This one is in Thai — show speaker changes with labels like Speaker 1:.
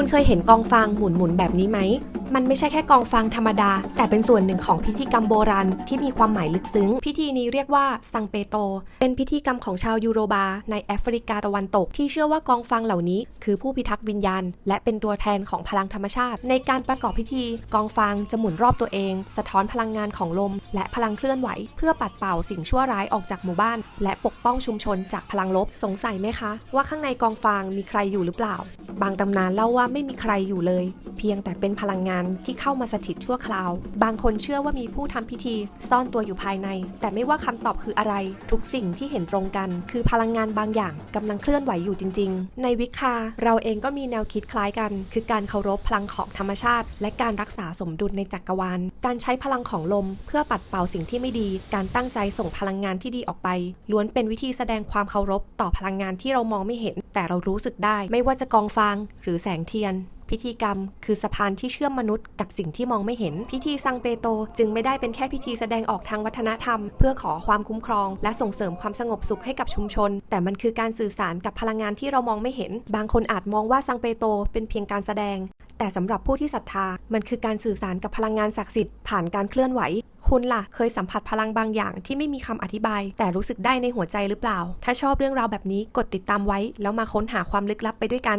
Speaker 1: คุณเคยเห็นกองฟางหมุนๆแบบนี้ไหม มันไม่ใช่แค่กองฟางธรรมดา แต่เป็นส่วนหนึ่งของพิธีกรรมโบราณที่มีความหมายลึกซึ้ง พิธีนี้เรียกว่าซังเปโต เป็นพิธีกรรมของชาวยูโรบา ในแอฟริกาตะวันตก ที่เชื่อว่ากองฟางเหล่านี้ คือผู้พิทักษ์วิญญาณ และเป็นตัวแทนของพลังธรรมชาติ ในการประกอบพิธี กองฟางจะหมุนรอบตัวเอง สะท้อนพลังงานของลม และพลังเคลื่อนไหว เพื่อปัดเป่าสิ่งชั่วร้ายออกจากหมู่บ้าน และปกป้องชุมชนจากพลังลบ สงสัยไหมคะ ว่าข้างในกองฟางมีใครอยู่หรือเปล่า บางตำนานเล่าว่าไม่มีใครอยู่เลย เพียงแต่เป็นพลังงานที่เข้ามาสถิตชั่วคราว บางคนเชื่อว่ามีผู้ทำพิธีซ่อนตัวอยู่ภายใน แต่ไม่ว่าคำตอบคืออะไร ทุกสิ่งที่เห็นตรงกัน คือพลังงานบางอย่างกำลังเคลื่อนไหวอยู่จริง ๆ ในวิคาเราเองก็มีแนวคิดคล้ายกัน คือการเคารพพลังของธรรมชาติ และการรักษาสมดุลในจักรวาล การใช้พลังของลม เพื่อปัดเป่าสิ่งที่ไม่ดี การตั้งใจส่งพลังงานที่ดีออกไป ล้วนเป็นวิธีแสดงความเคารพต่อพลังงานที่เรามองไม่เห็น แต่เรารู้สึกได้ ไม่ว่าจะกองฟ้าง หรือแสงเทียน พิธีกรรม คือสะพานที่เชื่อมมนุษย์กับสิ่งที่มองไม่เห็น พิธีซังเปโตจึงไม่ได้เป็นแค่พิธีแสดงออกทางวัฒนธรรม เพื่อขอความคุ้มครอง และส่งเสริมความสงบสุขให้กับชุมชน แต่มันคือการสื่อสารกับพลังงานที่เรามองไม่เห็น บางคนอาจมองว่าซังเปโตเป็นเพียงการแสดง แต่สำหรับผู้ที่ศรัทธา มันคือการสื่อสารกับพลังงานศักดิ์สิทธิ์ผ่านการเคลื่อนไหวคุณล่ะ เคยสัมผัสพลังบางอย่างที่ไม่มีคำอธิบาย แต่รู้สึกได้ในหัวใจหรือเปล่า ถ้าชอบเรื่องราวแบบนี้กดติดตามไว้ แล้วมาค้นหาความลึกลับไปด้วยกัน